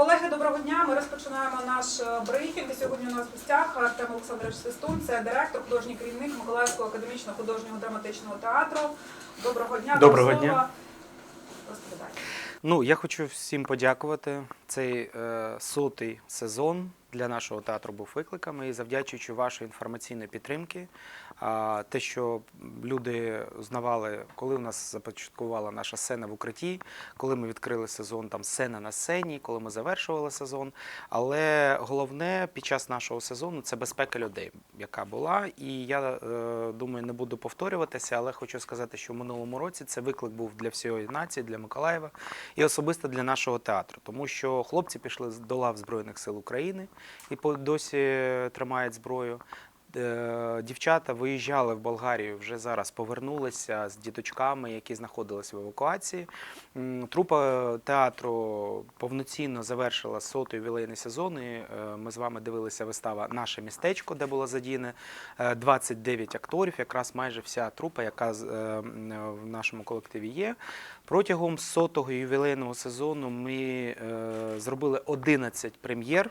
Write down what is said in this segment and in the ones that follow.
Колеги, доброго дня. Ми розпочинаємо наш е, брифінг. Сьогодні у нас в гостях Артем Олександрович Свистун, це директор, художній керівник Миколаївського академічного художнього драматичного театру. Доброго дня. Доброго дня. Розповідайте. Ну, я хочу всім подякувати. Цей е, сотий сезон для нашого театру був викликами і завдячуючи вашої інформаційної підтримки, а, те, що люди узнавали, коли у нас започаткувала наша сцена в укритті, коли ми відкрили сезон там сцена на сцені, коли ми завершували сезон. Але головне під час нашого сезону це безпека людей, яка була. І я е, думаю, не буду повторюватися, але хочу сказати, що в минулому році це виклик був для всієї нації, для Миколаєва і особисто для нашого театру, тому що хлопці пішли до лав Збройних сил України і досі тримають зброю. Е, Дівчата виїжджали в Болгарію, вже зараз повернулися з діточками, які знаходилися в евакуації. Трупа театру повноцінно завершила сотий ювілейний сезон. І е, ми з вами дивилися вистава Наше містечко, де було задіяне е, 29 акторів, якраз майже вся трупа, яка е, е, в нашому колективі є. Протягом сотого ювілейного сезону ми е, зробили 11 прем'єр.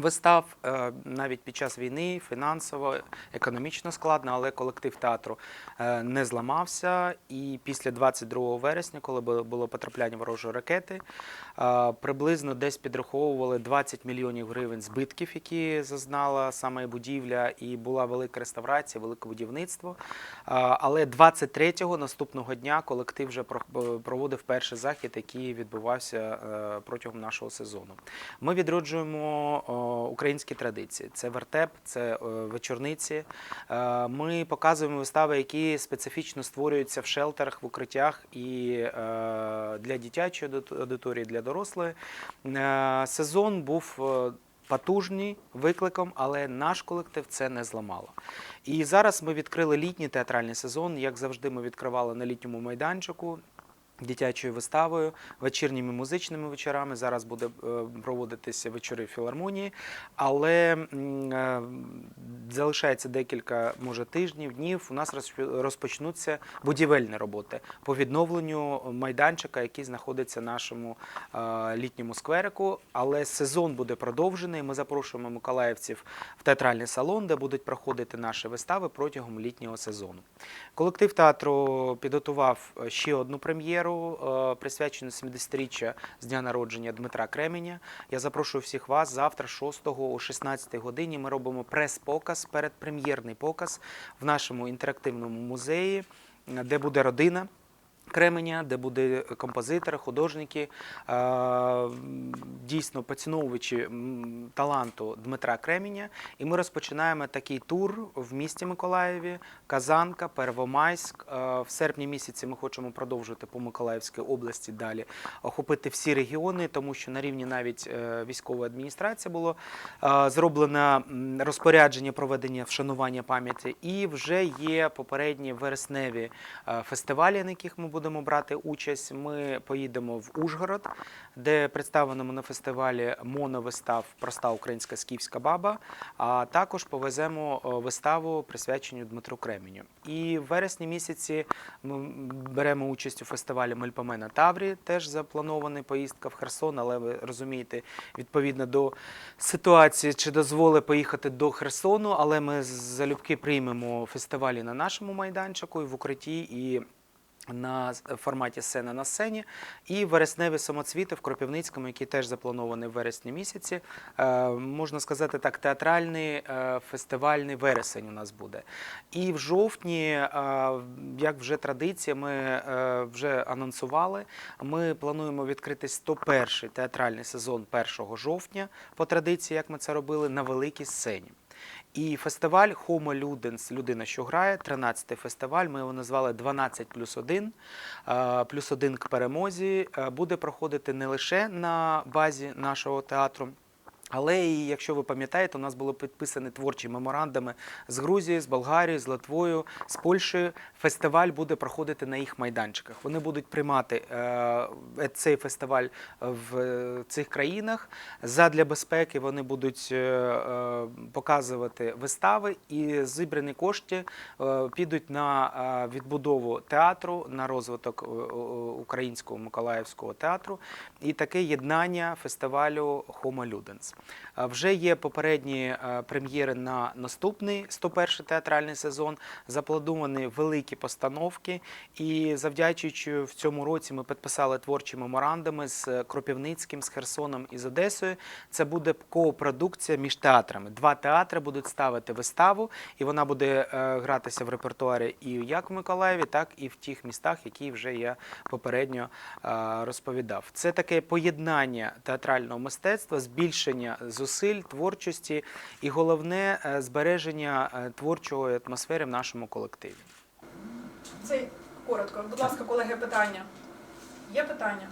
Вистав е, навіть під час війни фінансово, економічно складно, але колектив театру е, не зламався. І після 22 вересня, коли було- потрапляння ворожої ракети, е, приблизно десь підраховували 20 мільйонів гривень збитків, які зазнала саме будівля, і була велика реставрація, велике будівництво. Але 23-го наступного дня колектив вже про- проводив перший захід, який відбувався протягом нашого сезону. Ми відроджуємо українські традиції. Це вертеп, це е, вечорниці. Е, Ми показуємо вистави, які специфічно створюються в шелтерах, в укриттях і е, для дитячої аудит- аудиторії, для дорослої. Сезон був. Потужний викликом, але наш колектив це не зламало. І зараз ми відкрили літній театральний сезон. Як завжди, ми відкривали на літньому майданчику дитячою виставою, вечірніми музичними вечорами. Зараз буде е, проводитися вечори філармонії, але е, залишається декілька, може, тижнів, днів. У нас розпочнуться будівельні роботи по відновленню майданчика, який знаходиться в нашому е, літньому скверику. Але сезон буде продовжений. Ми запрошуємо миколаївців в театральний салон, де будуть проходити наші вистави протягом літнього сезону. Колектив театру підготував ще одну прем'єру, е, присвячену 70-річчя з дня народження Дмитра Кременя. Я запрошую всіх вас завтра, 6 о 16 годині. Ми робимо прес-показ, передпрем'єрний показ в нашому інтерактивному музеї, е, де буде родина. Кременя, де буде композитори, художники, дійсно поціновувачі таланту Дмитра Кременя. І ми розпочинаємо такий тур в місті Миколаєві, Казанка, Первомайськ. В серпні місяці ми хочемо продовжити по Миколаївській області далі охопити всі регіони, тому що на рівні навіть е, військової адміністрації було зроблено розпорядження проведення вшанування пам'яті, і вже є попередні вересневі фестивалі, на яких ми будемо брати участь. Ми поїдемо в Ужгород, де представленому на фестивалі моновистав Проста українська скіфська баба. А також повеземо е, виставу присвячену Дмитру Кременю. І в вересні місяці ми беремо участь у фестивалі Мельпомена Таврі. Теж запланована поїздка в Херсон, але ви розумієте, відповідно до ситуації, чи дозволить поїхати до Херсону, але ми залюбки приймемо фестивалі на нашому майданчику і в укритті. і на форматі сцена на сцені, і вересневі самоцвіти в Кропивницькому, які теж заплановані в вересні місяці. Е, можна сказати так, театральний е, фестивальний вересень у нас буде. І в жовтні, е, як вже традиція, ми е, вже анонсували. Ми плануємо відкрити 101-й театральний сезон 1 жовтня по традиції, як ми це робили, на великій сцені. І фестиваль Homo Ludens, людина, що грає, 13-й фестиваль, ми його назвали 12 плюс 1, е, плюс 1 к перемозі, е, буде проходити не лише на базі нашого театру, Але і якщо ви пам'ятаєте, у нас були підписані творчі меморандуми з Грузією, з Болгарією, з Литвою, з Польщею. Фестиваль буде проходити на їх майданчиках. Вони будуть приймати е, цей фестиваль в е, цих країнах. Задля безпеки вони будуть е, е, показувати вистави, і зібрані кошти е, підуть на е, відбудову театру, на розвиток е, е, українського Миколаївського театру і таке єднання фестивалю Homo Ludens. Е, Вже є попередні е, прем'єри на наступний 101 театральний сезон. Заплановані великі постановки. І завдячуючи в цьому році, ми підписали творчі меморандуми з Кропівницьким, з Херсоном і з Одесою. Це буде коопродукція між театрами. Два театри будуть ставити виставу, і вона буде е, гратися в репертуарі і як в Миколаєві, так і в тих містах, які вже я попередньо е, розповідав. Це таке поєднання театрального мистецтва, збільшення зусиль, творчості і головне е, збереження е, творчої атмосфери в нашому колективі. Це коротко. Будь ласка, колеги, питання. Є питання?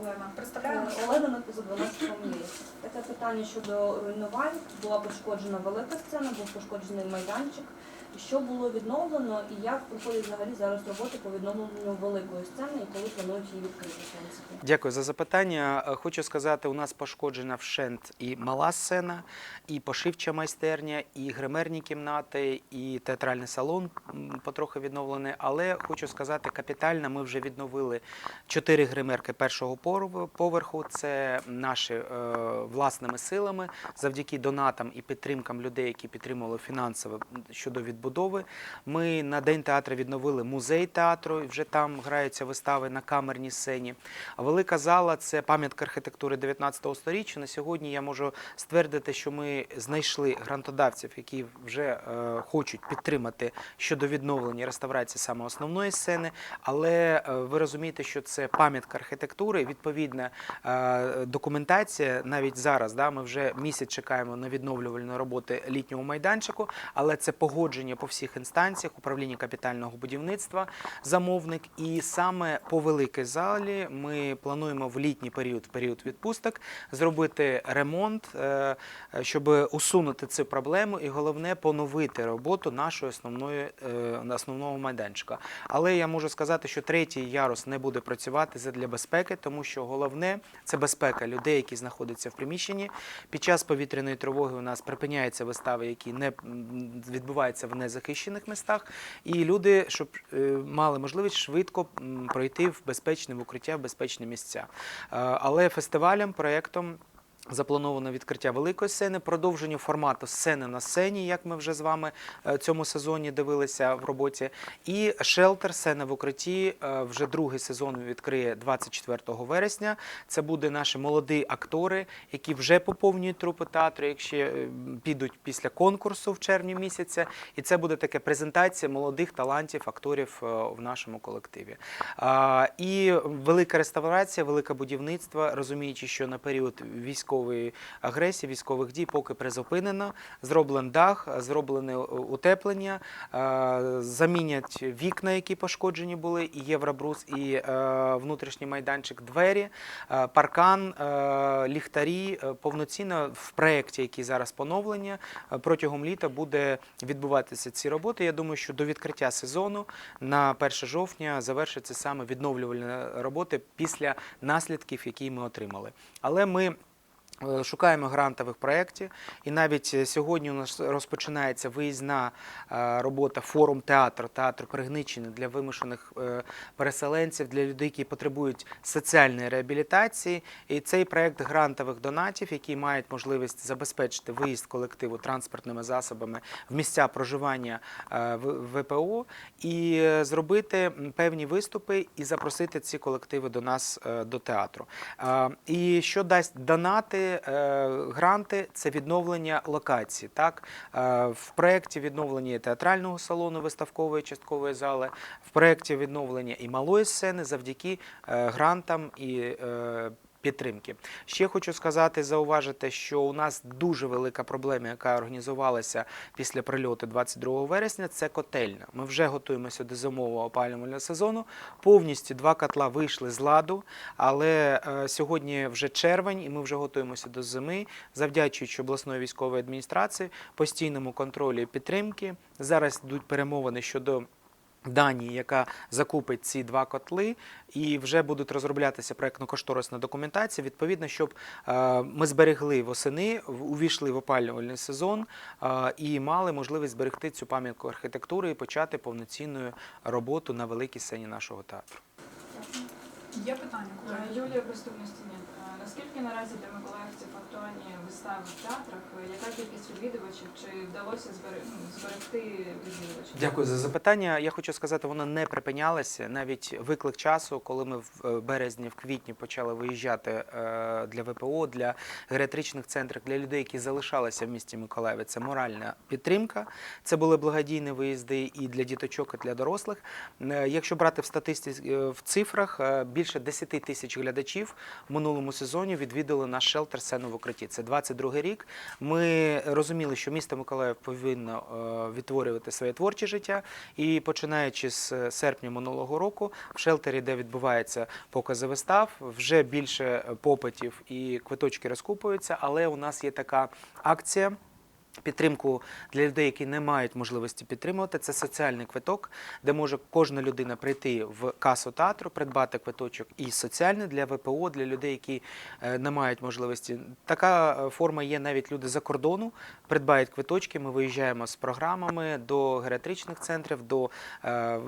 Олена, представляємо? Олена на за 12 мрії. Таке питання щодо руйнувань. Була пошкоджена велика сцена, був пошкоджений майданчик. Що було відновлено і як проходять взагалі зараз роботи по відновленню великої сцени і коли планують її відкрити? Дякую за запитання. Е, Хочу сказати, у нас пошкоджена вщент і мала сцена, і пошивча майстерня, і гримерні кімнати, і театральний салон потрохи відновлений. Але хочу сказати, капітально ми вже відновили чотири гримерки першого поверху. Це наші е, власними силами, завдяки донатам і підтримкам людей, які підтримували фінансово щодо відбудови. Ми на день театру відновили музей театру. і Вже там граються вистави на камерній сцені. А велика зала це пам'ятка архітектури 19 століття. На сьогодні я можу ствердити, що ми знайшли грантодавців, які вже е, хочуть підтримати щодо відновлення реставрації саме основної сцени. Але е, ви розумієте, що це пам'ятка архітектури. Відповідна е, документація навіть зараз. Да, ми вже місяць чекаємо на відновлювальні роботи літнього майданчику, але це погодження по всіх інстанціях, управління капітального будівництва, замовник. І саме по великій залі ми плануємо в літній період, в період відпусток, зробити ремонт, е, щоб усунути цю проблему, і головне поновити роботу нашої основної е, основного майданчика. Але я можу сказати, що третій ярус не буде працювати задля безпеки, тому що головне це безпека людей, які знаходяться в приміщенні. Під час повітряної тривоги у нас припиняються вистави, які не відбуваються в незахищених містах, і люди, щоб е, мали можливість швидко пройти в безпечне в укриття, в безпечні місця. Е, Але фестивалям, проєктом. Заплановано відкриття великої сцени, продовження формату сцени на сцені, як ми вже з вами е, цьому сезоні дивилися в роботі. І шелтер сцена в укритті е, вже другий сезон відкриє 24 вересня. Це буде наші молоді актори, які вже поповнюють трупи театру, якщо е, підуть після конкурсу в червні місяця. І це буде така презентація молодих талантів, акторів в нашому колективі. І велика реставрація, велике будівництво, розуміючи, що на період військової агресії, військових дій поки призупинено. Зроблений дах, зроблене утеплення, е, замінять вікна, які пошкоджені були, і євробрус, і е, внутрішній майданчик, двері, е, паркан, ліхтарі. Повноцінно в проєкті, який зараз поновлення, протягом літа буде відбуватися ці роботи. Я думаю, що до відкриття сезону на 1 жовтня завершиться саме відновлювальні роботи після наслідків, які ми отримали. Але ми Шукаємо грантових проєктів, і навіть е, сьогодні у нас розпочинається виїзна е, робота форум театр, театр Пригничини для вимушених е, переселенців, для людей, які потребують соціальної реабілітації. І цей проєкт грантових донатів, які мають можливість забезпечити виїзд колективу транспортними засобами в місця проживання е, ВПО, і е, зробити певні виступи і запросити ці колективи до нас е, до театру. Е, І що дасть донати, е, гранти це відновлення локації. Так? Е, В проєкті відновлення театрального салону, виставкової часткової зали, в проєкті відновлення і малої сцени завдяки е, грантам і підтримки. Ще хочу сказати, зауважити, що у нас дуже велика проблема, яка організувалася після прильоту 22 вересня. Це котельня. Ми вже готуємося до зимового опалювального сезону. Повністю два котла вийшли з ладу, але е, сьогодні вже червень, і ми вже готуємося до зими, завдячуючи обласної військової адміністрації, постійному контролю підтримки. Зараз йдуть перемовини щодо. Данії, яка закупить ці два котли, і вже будуть розроблятися проектно-кошторисна документація. Відповідно, щоб е, ми зберегли восени, в- увійшли в опалювальний сезон е, і мали можливість зберегти цю пам'ятку архітектури і почати повноцінну роботу на великій сцені нашого театру. Є питання? Е? Юлія Наскільки наразі для миколаївців актуальні вистави в театрах? Яка кількість відвідувачів? Чи вдалося ну, зберегти відвідувачів? Дякую за запитання. Я хочу сказати, воно не припинялося. Навіть виклик часу, коли ми в е, березні, в квітні почали виїжджати е, для ВПО, для геріатричних центрів, для людей, які залишалися в місті Миколаєві. Це моральна підтримка. Це були благодійні виїзди і для діточок, і для дорослих. Е, Якщо брати в статистиці в цифрах, більше 10 тисяч глядачів в минулому сезоні відвідали наш шелтер сцену в укритті. Це 22 рік. Ми розуміли, що місто Миколаїв повинно е, відтворювати своє творче життя. І починаючи з е, серпня минулого року, в шелтері, де відбуваються покази вистав, вже більше е, попитів і квиточки розкупуються. Але у нас є така акція. Підтримку для людей, які не мають можливості підтримувати, це соціальний квиток, де може кожна людина прийти в касу театру, придбати квиточок і соціальний для ВПО, для людей, які е, не мають можливості. Така е, форма є навіть люди за кордону, придбають квиточки. Ми виїжджаємо з програмами до геріатричних центрів, до е,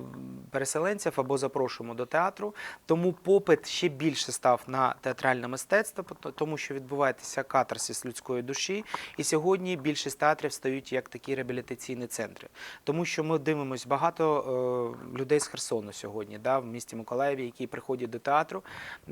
переселенців або запрошуємо до театру. Тому попит ще більше став на театральне мистецтво, тому що відбувається катарсис людської душі. І сьогодні більшість театрів стають як такі реабілітаційні центри. Тому що ми дивимося багато е, людей з Херсону сьогодні, да, в місті Миколаєві, які приходять до театру.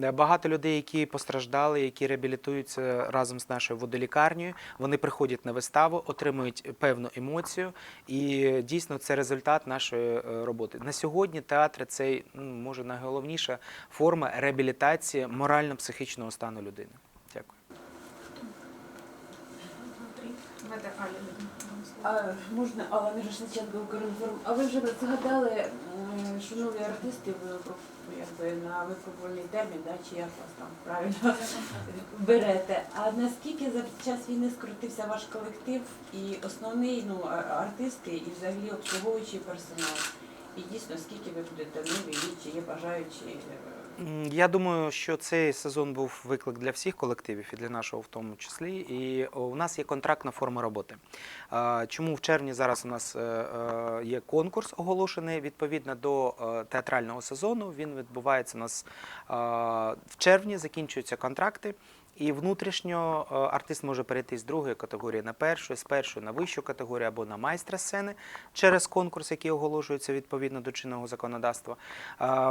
Е, Багато людей, які постраждали, які реабілітуються разом з нашою водолікарнею. Вони приходять на виставу, отримують певну емоцію, і дійсно це результат нашої е, роботи. На сьогодні театр це ну, може найголовніша форма реабілітації морально-психічного стану людини. Дякую. Давайте Аля. А, можна, Алла Мірошниченко, Укрінформ. А ви вже згадали, м, що нові артисти ви про- якби на випробувальний термін, да, чи як вас там правильно берете. А наскільки за час війни скоротився ваш колектив і основний ну, а- артисти і взагалі обслуговуючий персонал? І дійсно, скільки ви будете нові, і чи є бажаючі? е, Я думаю, що цей сезон був виклик для всіх колективів і для нашого в тому числі. І у нас є контрактна форма роботи. Чому в червні зараз у нас е, е, є конкурс оголошений відповідно до е, театрального сезону. Він відбувається у нас в червні, закінчуються контракти. І внутрішньо е, артист може перейти з другої категорії на першу, з першої на вищу категорію або на майстра сцени через конкурс, який оголошується відповідно до чинного законодавства.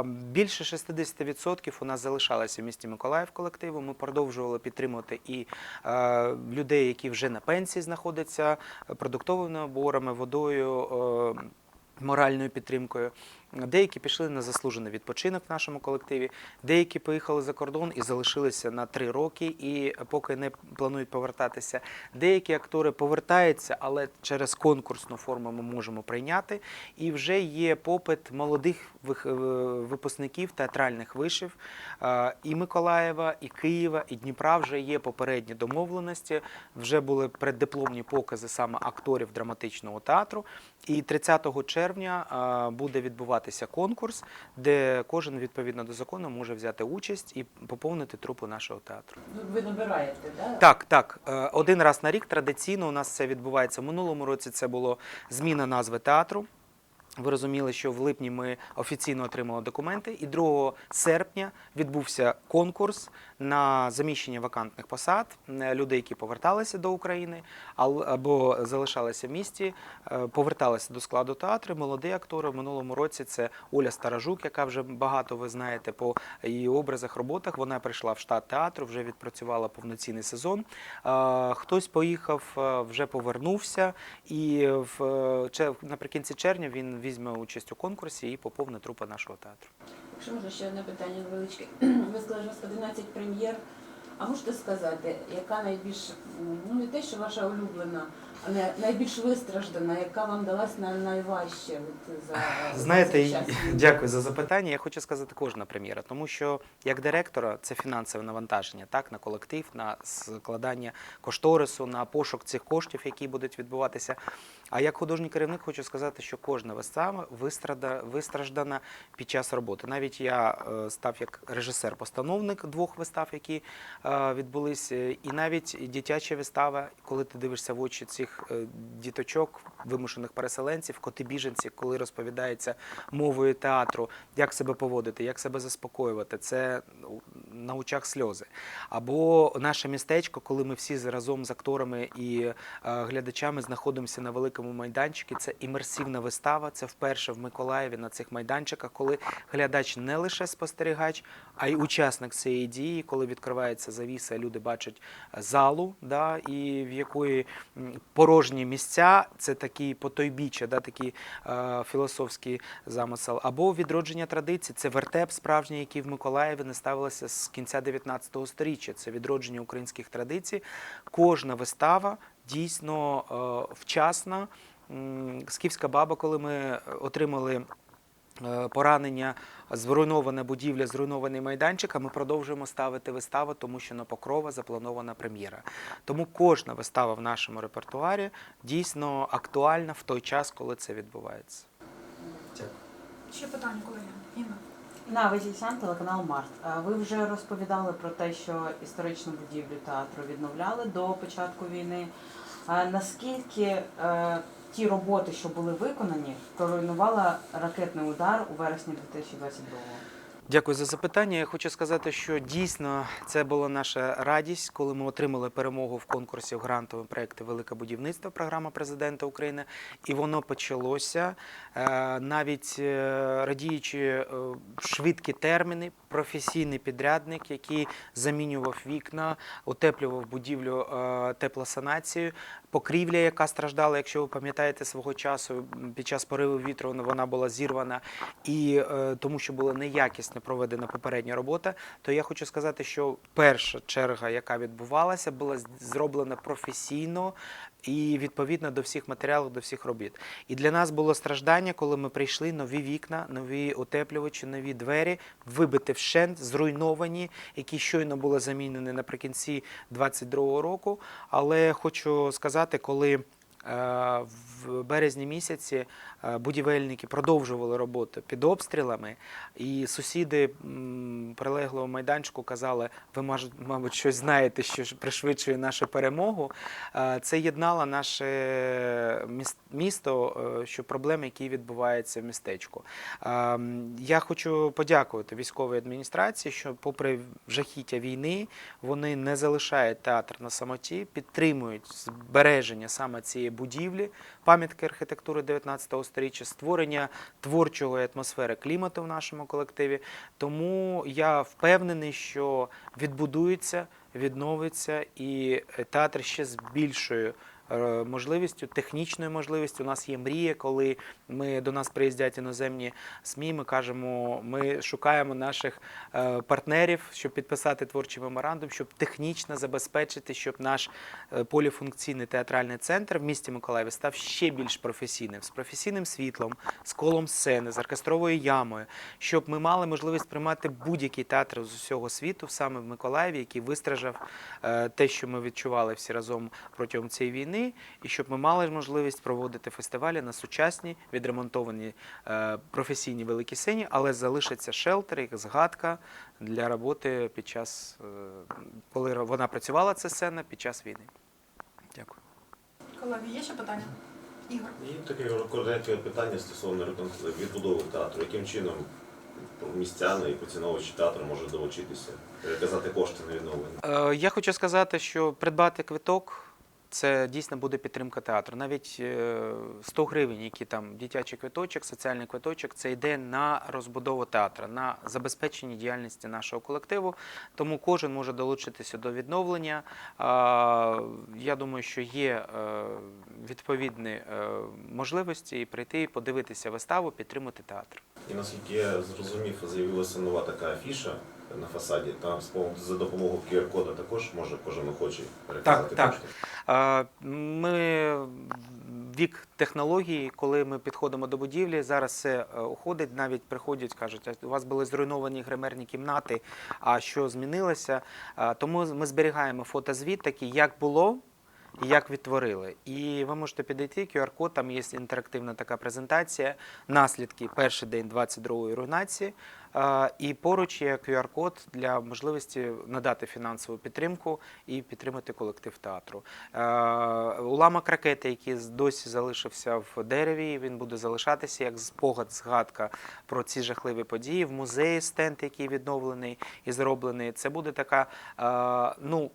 Більше 60% у нас залишалося в місті Миколаїв колективу. Ми продовжували підтримувати і е, людей, які вже на пенсії знаходяться, е, продуктовими наборами, водою. е, Моральною підтримкою. Деякі пішли на заслужений відпочинок в нашому колективі, деякі поїхали за кордон і залишилися на три роки, і поки не планують повертатися. Деякі актори повертаються, але через конкурсну форму ми можемо прийняти. І вже є попит молодих е, випускників театральних вишів і Миколаєва, і Києва, і Дніпра. Вже є попередні домовленості. Вже були преддипломні покази саме акторів драматичного театру. І 30 червня буде відбуватися конкурс, де кожен відповідно до закону може взяти участь і поповнити трупу нашого театру. ну, Ви набираєте, да? Так, так. Е, Один раз на рік традиційно у нас це відбувається. В минулому році це було зміна назви театру. Ви розуміли, що в липні ми офіційно отримали документи, і 2 серпня відбувся конкурс на заміщення вакантних посад. Е, Люди, які поверталися до України або залишалися в місті, е, поверталися до складу театру. Молоді актори в минулому році це Оля Старажук, яка вже багато ви знаєте по її образах, роботах. Вона прийшла в штат театру, вже відпрацювала повноцінний сезон. Е, Хтось поїхав, вже повернувся, і в наприкінці червня він візьме участь у конкурсі і поповне трупи нашого театру. Якщо можна ще одне питання невеличке. Ви сказали, що у вас 11 прем'єр А можете сказати, яка найбільш ну не те, що ваша улюблена, найбільш вистраждана, яка вам далась на найважче от, за Знаєте, час? дякую за запитання. Я хочу сказати кожна прем'єра, тому що як директора це фінансове навантаження, так на колектив, на складання кошторису, на пошук цих коштів, які будуть відбуватися. А як художній керівник хочу сказати, що кожна вистава вистрада, вистраждана під час роботи. Навіть я е, став як режисер-постановник двох вистав, які е, відбулись, і навіть дитяча вистава, коли ти дивишся в очі цих е, діточок, вимушених переселенців, коти-біженці, коли розповідається мовою театру, як себе поводити, як себе заспокоювати, це ну, на очах сльози. Або наше містечко, коли ми всі разом з акторами і е, глядачами знаходимося на великому майданчику. Це імерсивна вистава. Це вперше в Миколаєві на цих майданчиках, коли глядач не лише спостерігач, а й учасник цієї дії, коли відкривається завіса, люди бачать е, залу, да, і в якої порожні місця, це такі потойбіччя, да, такі е, філософський замисел, або відродження традицій. Це вертеп справжній, який в Миколаєві не ставилося з кінця 19 століття. Це відродження українських традицій. Кожна вистава дійсно е, вчасна. Скіфська баба, коли ми отримали е, поранення, зруйнована будівля, зруйнований майданчик, а ми продовжуємо ставити вистави, тому що на Покрова запланована прем'єра. Тому кожна вистава в нашому репертуарі дійсно актуальна в той час, коли це відбувається. Ще питання, колеги. Інна. На Везісян, телеканал Март. Ви вже розповідали про те, що історичну будівлю театру відновляли до початку війни. Наскільки е, ті роботи, що були виконані, проруйнувала ракетний удар у вересні 2022 року? Дякую за запитання. Я хочу сказати, що дійсно це була наша радість, коли ми отримали перемогу в конкурсі в грантовому проєкті Велике будівництво, програма президента України, і воно почалося Е, навіть е, радіючи е, швидкі терміни, професійний підрядник, який замінював вікна, утеплював будівлю теплосанацією. Покрівля, яка страждала, якщо ви пам'ятаєте свого часу, під час пориву вітру вона була зірвана, і е, тому що була неякісно проведена попередня робота, то я хочу сказати, що перша черга, яка відбувалася, була зроблена професійно і відповідно до всіх матеріалів, до всіх робіт. І для нас було страждання, коли ми прийшли нові вікна, нові утеплювачі, нові двері, вибити вщент, зруйновані, які щойно були замінені наприкінці 22-го року. Але хочу сказати, коли в березні місяці е, будівельники продовжували роботу під обстрілами, і сусіди прилеглого майданчику казали: ви, мабуть, щось знаєте, що пришвидшує нашу перемогу. Е, Це єднало наше місто, е, що проблеми, які відбуваються в містечку. Е, Я хочу подякувати військовій адміністрації, що, попри жахіття війни, вони не залишають театр на самоті, підтримують збереження саме цієї будівлі, пам'ятки архітектури 19 століття, створення творчої атмосфери клімату в нашому колективі. Тому я впевнений, що відбудується, відновиться, і театр ще з більшою можливістю, технічною можливістю. У нас є мрія, коли ми до нас приїздять іноземні СМІ. Ми кажемо, ми шукаємо наших е, партнерів, щоб підписати творчий меморандум, щоб технічно забезпечити, щоб наш е, поліфункційний театральний центр в місті Миколаєві став ще більш професійним, з професійним світлом, з колом сцени, з оркестровою ямою, щоб ми мали можливість приймати будь-який театр з усього світу саме в Миколаєві, який вистражав е, те, що ми відчували всі разом протягом цієї війни, і щоб ми мали можливість проводити фестивалі на сучасній відремонтованій е, професійній великій сцені, але залишиться шелтер, як згадка для роботи під час, е, коли вона працювала ця сцена під час війни. Дякую. Колеги, є ще питання? Ігор. І таке коротке питання стосовно відбудови театру. Яким чином містяни і поціновувачі театру можуть долучитися, переказати кошти на відновлення? Е, Я хочу сказати, що придбати квиток це дійсно буде підтримка театру. Навіть е, 100 гривень, які там дитячий квиточок, соціальний квиточок, це йде на розбудову театру, на забезпечення діяльності нашого колективу. Тому кожен може долучитися до відновлення. Я думаю, що є е, відповідні е, можливості прийти, подивитися виставу, підтримати театр. І наскільки я зрозумів, з'явилася нова така афіша на фасаді. Там за допомогою QR-кода також може кожен охочий переказати так. кошти. Е, Ми вік технології, коли ми підходимо до будівлі, зараз все е, уходить. Навіть приходять, кажуть, «А у вас були зруйновані гримерні кімнати. А що змінилося? Тому ми зберігаємо фотозвіт такий, як було. І як відтворили. І ви можете підійти, QR-код, там є інтерактивна така презентація, наслідки перший день 22-ї руйнації. І поруч є QR-код для можливості надати фінансову підтримку і підтримати колектив театру. Уламок ракети, який досі залишився в дереві, він буде залишатися як спогад, згадка про ці жахливі події. В музеї стенд, який відновлений і зроблений. Це буде така, ну.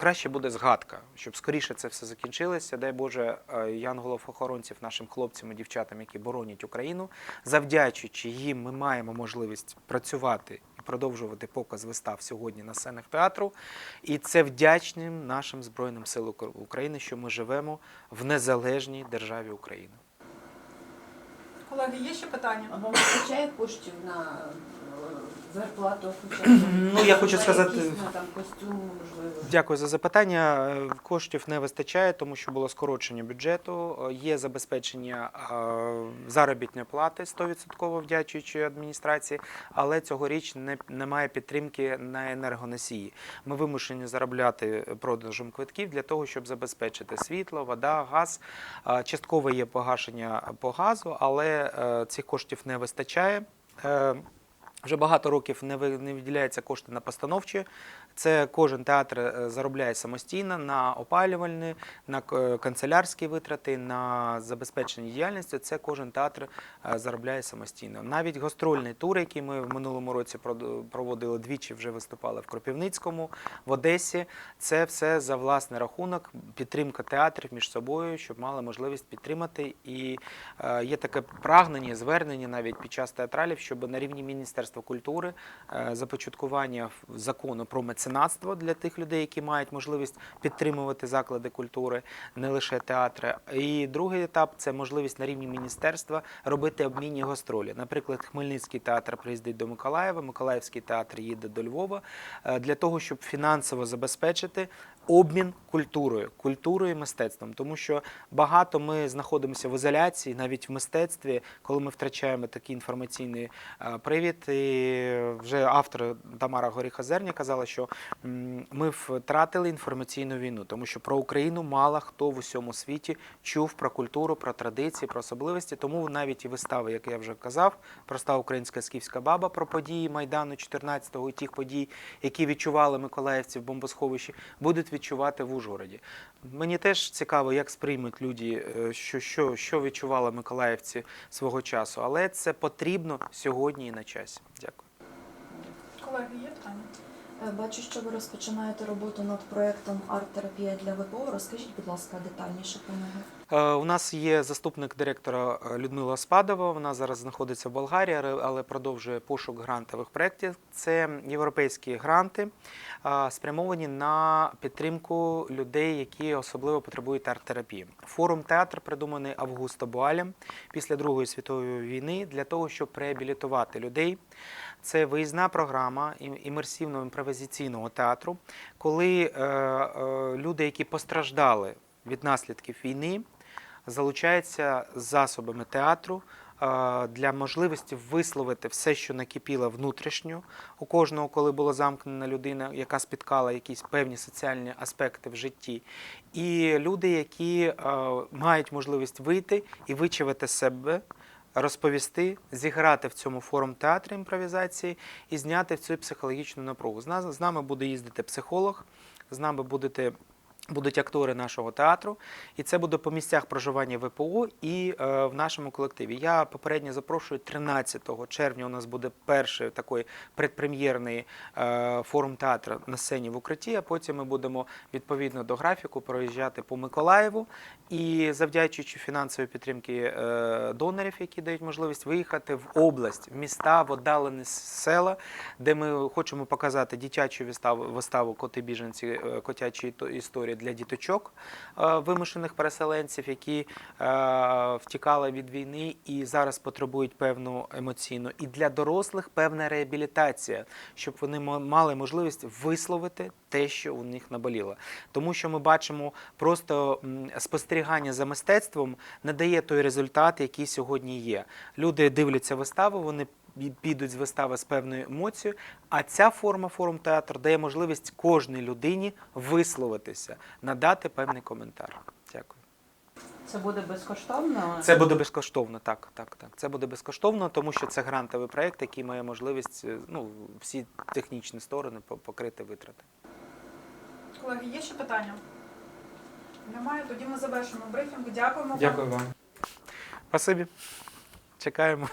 Краще буде згадка, щоб скоріше це все закінчилося. Дай Боже, е, янголов-охоронців нашим хлопцям і дівчатам, які боронять Україну. Завдячуючи їм, ми маємо можливість працювати і продовжувати показ вистав сьогодні на сценах театру. І це вдячним нашим Збройним силам України, що ми живемо в незалежній державі України. Колеги, є ще питання? А вам вистачає коштів на е, зарплату хоча б? Ну, я хочу На сказати- якісь, ну, там костюм, можливо. Дякую за запитання. Е, Коштів не вистачає, тому що було скорочення бюджету. Е, Є забезпечення е, заробітної плати 100% вдячуючи адміністрації, але цьогоріч не, немає підтримки на енергоносії. Ми вимушені заробляти продажем квитків для того, щоб забезпечити світло, вода, газ. Е, Частково є погашення по газу, але е, цих коштів не вистачає. Е, Вже багато років не ви- не виділяються кошти на постановчі. Це кожен театр е, заробляє самостійно на опалювальні, на канцелярські витрати, на забезпечення діяльності. Це кожен театр е, заробляє самостійно. Навіть гастрольний тур, який ми в минулому році проводили двічі, вже виступали в Кропивницькому, в Одесі. Це все за власний рахунок, підтримка театрів між собою, щоб мали можливість підтримати. І е, є таке прагнення, звернення навіть під час театралів, щоб на рівні Міністерства культури е, започаткування закону про меценатство для тих людей, які мають можливість підтримувати заклади культури, не лише театри. І другий етап це можливість на рівні міністерства робити обмінні гастролі. Наприклад, Хмельницький театр приїздить до Миколаєва, Миколаївський театр їде до Львова е, для того, щоб фінансово забезпечити обмін культурою, культурою і мистецтвом, тому що багато ми знаходимося в ізоляції, навіть в мистецтві, коли ми втрачаємо такий інформаційний е, привід. І вже автор Тамара Горіхозерня казала, що ми втратили інформаційну війну, тому що про Україну мало хто в усьому світі чув про культуру, про традиції, про особливості. Тому навіть і вистави, як я вже казав, проста українська скіфська баба про події Майдану 14-го і тих подій, які відчували миколаївці в бомбосховищі, будуть відчувати в Ужгороді. Мені теж цікаво, як сприймуть люди, е, що, що, що відчували миколаївці свого часу, але це потрібно сьогодні і на часі. Дякую. Колеги, є питання? Е, Бачу, що ви розпочинаєте роботу над проєктом арт-терапія для ВПО. Розкажіть, будь ласка, детальніше про нього. Е, У нас є заступник директора е, Людмила Спадова. Вона зараз знаходиться в Болгарії, але- продовжує пошук грантових проєктів. Це європейські гранти, е, спрямовані на підтримку людей, які особливо потребують арт-терапії. Форум театр придуманий Августо Буалем після Другої світової війни для того, щоб реабілітувати людей. Це виїзна програма ім- імерсивного імпровізаційного театру, коли люди, які постраждали від наслідків війни, залучаються засобами театру е, для можливості висловити все, що накипіло внутрішньо у кожного, коли була замкнена людина, яка спіткала якісь певні соціальні аспекти в житті. І люди, які е, мають можливість вийти і вичавити себе. Розповісти, зіграти в цьому форум театрі імпровізації і зняти цю психологічну напругу. З нами буде їздити психолог, з нами будете. Будуть актори нашого театру, і це буде по місцях проживання ВПО і е, в нашому колективі. Я попередньо запрошую 13 червня. У нас буде перший такий предпрем'єрний е, форум театру на сцені в укритті. А потім ми будемо відповідно до графіку проїжджати по Миколаєву і завдячуючи фінансовій підтримки е, донорів, які дають можливість виїхати в область, в міста, в віддалені села, де ми хочемо показати дитячу виставу, виставу коти біженці, е, котячі історії. Для діточок е, вимушених переселенців, які е, втікали від війни і зараз потребують певну емоційну, і для дорослих певна реабілітація, щоб вони мали можливість висловити те, що у них наболіло. Тому що ми бачимо просто спостерігання за мистецтвом не дає той результат, який сьогодні є. Люди дивляться виставу, вони підуть з вистави з певною емоцією, а ця форма форум театр дає можливість кожній людині висловитися, надати певний коментар. Дякую. Це буде безкоштовно? Це буде безкоштовно, так, так, так. Це буде безкоштовно, тому що це грантовий проєкт, який має можливість е, ну, всі технічні сторони покрити витрати. Колеги, є ще питання? Немає, тоді ми завершимо брифінг. Дякуємо. Дякую вам. Спасибі. Чекаємо.